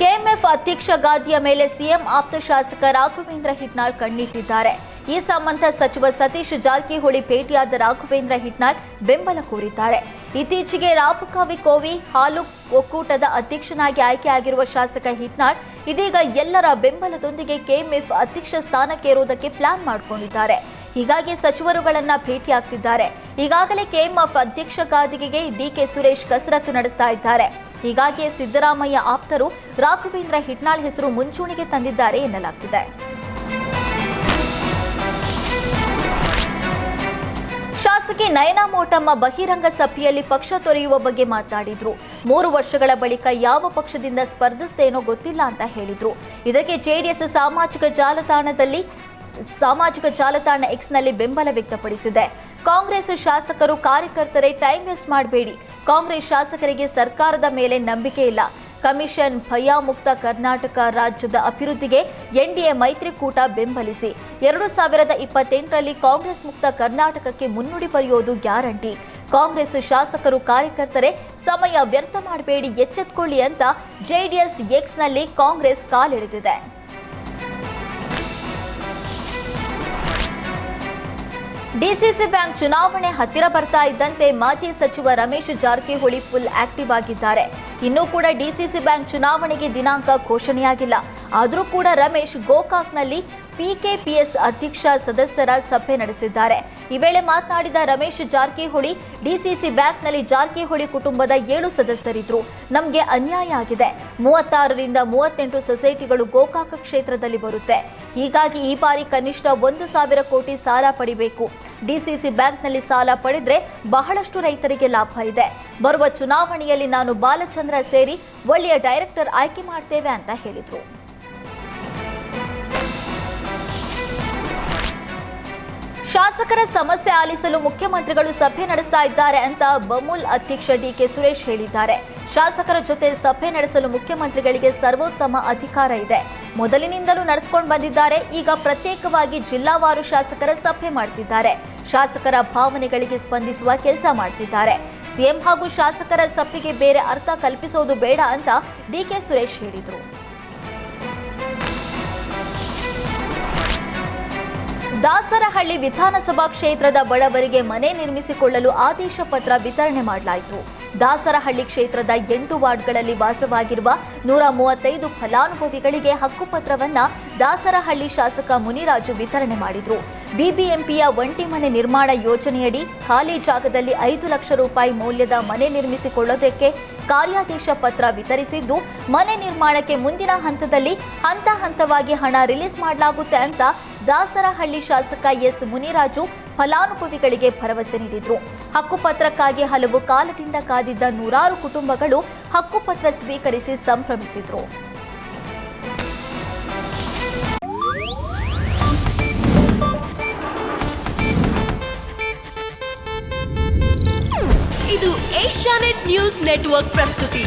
KMF ಅಧ್ಯಕ್ಷ ಗಾದಿಯ ಮೇಲೆ CM ಆಪ್ತ ಶಾಸಕ ರಾಘವೇಂದ್ರ ಹಿಟ್ನಾಳ್ ಕಣ್ಣಿಟ್ಟಿದ್ದಾರೆ. ಈ ಸಂಬಂಧ ಸಚಿವ ಸತೀಶ್ ಜಾರಕಿಹೊಳಿ ಭೇಟಿಯಾದ ರಾಘವೇಂದ್ರ ಹಿಟ್ನಾಳ್ ಬೆಂಬಲ ಕೋರಿದ್ದಾರೆ. ಇತ್ತೀಚೆಗೆ ರಾಪುಕಾವಿ ಕೋವಿ ಹಾಲು ಒಕ್ಕೂಟದ ಅಧ್ಯಕ್ಷನಾಗಿ ಆಯ್ಕೆಯಾಗಿರುವ ಶಾಸಕ ಹಿಟ್ನಾಳ್ ಇದೀಗ ಎಲ್ಲರ ಬೆಂಬಲದೊಂದಿಗೆ ಕೆಎಂಎಫ್ ಅಧ್ಯಕ್ಷ ಸ್ಥಾನಕ್ಕೇರುವುದಕ್ಕೆ ಪ್ಲಾನ್ ಮಾಡಿಕೊಂಡಿದ್ದಾರೆ. ಹೀಗಾಗಿ ಸಚಿವರುಗಳನ್ನ ಭೇಟಿಯಾಗ್ತಿದ್ದಾರೆ. ಈಗಾಗಲೇ ಕೆಎಂಎಫ್ ಅಧ್ಯಕ್ಷ ಗಾದಿಗೆಗೆ ಡಿಕೆ ಸುರೇಶ್ ಕಸರತ್ತು ನಡೆಸ್ತಾ ಇದ್ದಾರೆ. ಹೀಗಾಗಿ ಸಿದ್ದರಾಮಯ್ಯ ಆಪ್ತರು ರಾಘವೇಂದ್ರ ಹಿಟ್ನಾಳ್ ಹೆಸರು ಮುಂಚೂಣಿಗೆ ತಂದಿದ್ದಾರೆ ಎನ್ನಲಾಗ್ತಿದೆ. ಶಾಸಕಿ ನಯನಾ ಮೋಟಮ್ಮ ಬಹಿರಂಗ ಸಭೆಯಲ್ಲಿ ಪಕ್ಷ ತೊರೆಯುವ ಬಗ್ಗೆ ಮಾತಾಡಿದ್ರು. ಮೂರು ವರ್ಷಗಳ ಬಳಿಕ ಯಾವ ಪಕ್ಷದಿಂದ ಸ್ಪರ್ಧಿಸ್ತೇನೋ ಗೊತ್ತಿಲ್ಲ ಅಂತ ಹೇಳಿದ್ರು. ಇದಕ್ಕೆ ಜೆಡಿಎಸ್ ಸಾಮಾಜಿಕ ಜಾಲತಾಣದಲ್ಲಿ ಸಾಮಾಜಿಕ ಜಾಲತಾಣ ಎಕ್ಸ್ನಲ್ಲಿ ಬೆಂಬಲ ವ್ಯಕ್ತಪಡಿಸಿದೆ. ಕಾಂಗ್ರೆಸ್ ಶಾಸಕರು ಕಾರ್ಯಕರ್ತರೇ ಟೈಮ್ ವೇಸ್ಟ್ ಮಾಡಬೇಡಿ. ಕಾಂಗ್ರೆಸ್ ಶಾಸಕರಿಗೆ ಸರ್ಕಾರದ ಮೇಲೆ ನಂಬಿಕೆ ಇಲ್ಲ. ಕಮಿಷನ್ ಭಯ ಮುಕ್ತ ಕರ್ನಾಟಕ ರಾಜ್ಯದ ಅಭಿವೃದ್ಧಿಗೆ ಎನ್ಡಿಎ ಮೈತ್ರಿಕೂಟ ಬೆಂಬಲಿಸಿ. ಎರಡು ಸಾವಿರದ ಇಪ್ಪತ್ತೆಂಟರಲ್ಲಿ ಕಾಂಗ್ರೆಸ್ ಮುಕ್ತ ಕರ್ನಾಟಕಕ್ಕೆ ಮುನ್ನುಡಿ ಬರೆಯೋದು ಗ್ಯಾರಂಟಿ. ಕಾಂಗ್ರೆಸ್ ಶಾಸಕರು ಕಾರ್ಯಕರ್ತರೇ ಸಮಯ ವ್ಯರ್ಥ ಮಾಡಬೇಡಿ, ಎಚ್ಚೆತ್ಕೊಳ್ಳಿ ಅಂತ ಜೆಡಿಎಸ್ ಎಕ್ಸ್ನಲ್ಲಿ ಕಾಂಗ್ರೆಸ್ ಕಾಲೆಳೆದಿದೆ. ಡಿಸಿಸಿ ಬ್ಯಾಂಕ್ ಚುನಾವಣೆ ಹತ್ತಿರ ಬರ್ತಾ ಇದ್ದಂತೆ ಮಾಜಿ ಸಚಿವ ರಮೇಶ್ ಜಾರಕಿಹೊಳಿ ಫುಲ್ ಆಕ್ಟಿವ್ ಆಗಿದ್ದಾರೆ. ಇನ್ನೂ ಕೂಡ ಡಿಸಿಸಿ ಬ್ಯಾಂಕ್ ಚುನಾವಣೆಗೆ ದಿನಾಂಕ ಘೋಷಣೆಯಾಗಿಲ್ಲ. ಆದರೂ ಕೂಡ ರಮೇಶ್ ಗೋಕಾಕ್ನಲ್ಲಿ ಪಿಕೆಪಿಎಸ್ ಅಧ್ಯಕ್ಷ ಸದಸ್ಯರ ಸಭೆ ನಡೆಸಿದ್ದಾರೆ. ಈ ವೇಳೆ ಮಾತನಾಡಿದ ರಮೇಶ್ ಜಾರಕಿಹೊಳಿ, ಡಿಸಿಸಿ ಬ್ಯಾಂಕ್ನಲ್ಲಿ ಜಾರಕಿಹೊಳಿ ಕುಟುಂಬದ ಏಳು ಸದಸ್ಯರಿದ್ರು. ನಮಗೆ ಅನ್ಯಾಯ ಆಗಿದೆ. ಮೂವತ್ತಾರರಿಂದ ಮೂವತ್ತೆಂಟು ಸೊಸೈಟಿಗಳು ಗೋಕಾಕ ಕ್ಷೇತ್ರದಲ್ಲಿ ಬರುತ್ತೆ. ಹೀಗಾಗಿ ಈ ಬಾರಿ ಕನಿಷ್ಠ ಒಂದು ಸಾವಿರ ಕೋಟಿ ಸಾಲ ಪಡಿಬೇಕು. ಡಿಸಿಸಿ ಬ್ಯಾಂಕ್ನಲ್ಲಿ ಸಾಲ ಪಡೆದ್ರೆ ಬಹಳಷ್ಟು ರೈತರಿಗೆ ಲಾಭ ಇದೆ. ಬರುವ ಚುನಾವಣೆಯಲ್ಲಿ ನಾನು ಬಾಲಚಂದ್ರ ಸೇರಿ ಒಳ್ಳೆಯ ಡೈರೆಕ್ಟರ್ ಆಯ್ಕೆ ಮಾಡ್ತೇವೆ ಅಂತ ಹೇಳಿದರು. ಶಾಸಕರ ಸಮಸ್ಯೆ ಆಲಿಸಲು ಮುಖ್ಯಮಂತ್ರಿಗಳು ಸಭೆ ನಡೆಸ್ತಾ ಇದ್ದಾರೆ ಅಂತ ಬಮೂಲ್ ಅಧ್ಯಕ್ಷ ಡಿಕೆ ಸುರೇಶ್ ಹೇಳಿದ್ದಾರೆ. ಶಾಸಕರ ಜೊತೆ ಸಭೆ ನಡೆಸಲು ಮುಖ್ಯಮಂತ್ರಿಗಳಿಗೆ ಸರ್ವೋತ್ತಮ ಅಧಿಕಾರ ಇದೆ. ಮೊದಲಿನಿಂದಲೂ ನಡೆಸಿಕೊಂಡು ಬಂದಿದ್ದಾರೆ. ಈಗ ಪ್ರತ್ಯೇಕವಾಗಿ ಜಿಲ್ಲಾವಾರು ಶಾಸಕರ ಸಭೆ ಮಾಡ್ತಿದ್ದಾರೆ. ಶಾಸಕರ ಭಾವನೆಗಳಿಗೆ ಸ್ಪಂದಿಸುವ ಕೆಲಸ ಮಾಡ್ತಿದ್ದಾರೆ. ಸಿಎಂ ಹಾಗೂ ಶಾಸಕರ ಸಭೆಗೆ ಬೇರೆ ಅರ್ಥ ಕಲ್ಪಿಸೋದು ಬೇಡ ಅಂತ ಡಿಕೆ ಸುರೇಶ್ ಹೇಳಿದರು. ದಾಸರಹಳ್ಳಿ ವಿಧಾನಸಭಾ ಕ್ಷೇತ್ರದ ಬಡವರಿಗೆ ಮನೆ ನಿರ್ಮಿಸಿಕೊಳ್ಳಲು ಆದೇಶ ಪತ್ರ ವಿತರಣೆ ಮಾಡಲಾಯಿತು. ದಾಸರಹಳ್ಳಿ ಕ್ಷೇತ್ರದ ಎಂಟು ವಾರ್ಡ್ಗಳಲ್ಲಿ ವಾಸವಾಗಿರುವ ನೂರ ಮೂವತ್ತೈದು ಫಲಾನುಭವಿಗಳಿಗೆ ಹಕ್ಕುಪತ್ರವನ್ನ ದಾಸರಹಳ್ಳಿ ಶಾಸಕ ಮುನಿರಾಜು ವಿತರಣೆ ಮಾಡಿದರು. ಬಿಬಿಎಂಪಿಯ ಒಂಟಿ ಮನೆ ನಿರ್ಮಾಣ ಯೋಜನೆಯಡಿ ಖಾಲಿ ಜಾಗದಲ್ಲಿ ಐದು ಲಕ್ಷ ರೂಪಾಯಿ ಮೌಲ್ಯದ ಮನೆ ನಿರ್ಮಿಸಿಕೊಳ್ಳೋದಕ್ಕೆ ಕಾರ್ಯಾದೇಶ ಪತ್ರ ವಿತರಿಸಿದ್ದು, ಮನೆ ನಿರ್ಮಾಣಕ್ಕೆ ಮುಂದಿನ ಹಂತದಲ್ಲಿ ಹಂತ ಹಂತವಾಗಿ ಹಣ ರಿಲೀಸ್ ಮಾಡಲಾಗುತ್ತೆ ಅಂತ ದಾಸರಹಳ್ಳಿ ಶಾಸಕ ಎಸ್ ಮುನಿರಾಜು ಫಲಾನುಭವಿಗಳಿಗೆ ಭರವಸೆ ನೀಡಿದ್ರು. ಹಕ್ಕುಪತ್ರಕ್ಕಾಗಿ ಹಲವು ಕಾಲದಿಂದ ಕಾದಿದ್ದ ನೂರಾರು ಕುಟುಂಬಗಳು ಹಕ್ಕುಪತ್ರ ಸ್ವೀಕರಿಸಿ ಸಂಭ್ರಮಿಸಿದ್ರು. ಇದು ಏಷ್ಯಾನೆಟ್ ನ್ಯೂಸ್ ನೆಟ್ವರ್ಕ್ ಪ್ರಸ್ತುತಿ.